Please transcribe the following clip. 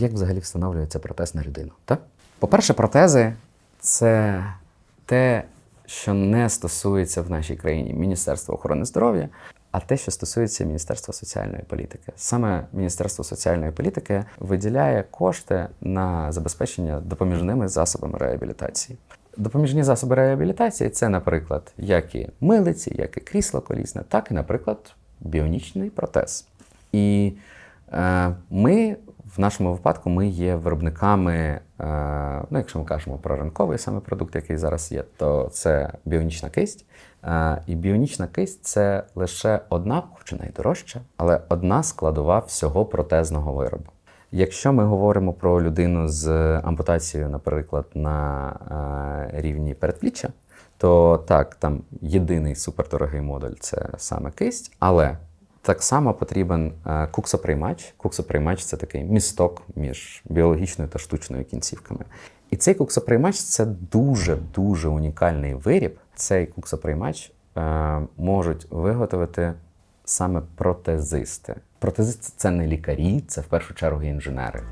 Як взагалі встановлюється протез на людину? По-перше, протези це те, що не стосується в нашій країні Міністерства охорони здоров'я, а те, що стосується Міністерства соціальної політики. Саме Міністерство соціальної політики виділяє кошти на забезпечення допоміжними засобами реабілітації. Допоміжні засоби реабілітації це, наприклад, як і милиці, як і крісло колісне, так і, наприклад, біонічний протез. І е, ми в нашому випадку ми є виробниками, е, ну, якщо ми кажемо про ринковий саме продукт, який зараз є, то це біонічна кисть. Е, і біонічна кисть це лише одна, хоч найдорожча, але одна складова всього протезного виробу. Якщо ми говоримо про людину з ампутацією, наприклад, на е, рівні передпліччя, то так, там єдиний супердорогий модуль це саме кисть, але так само потрібен е, куксоприймач. Куксоприймач це такий місток між біологічною та штучною кінцівками. І цей куксоприймач це дуже дуже унікальний виріб. Цей куксоприймач е, можуть виготовити саме протезисти. Протезисти це не лікарі, це в першу чергу інженери.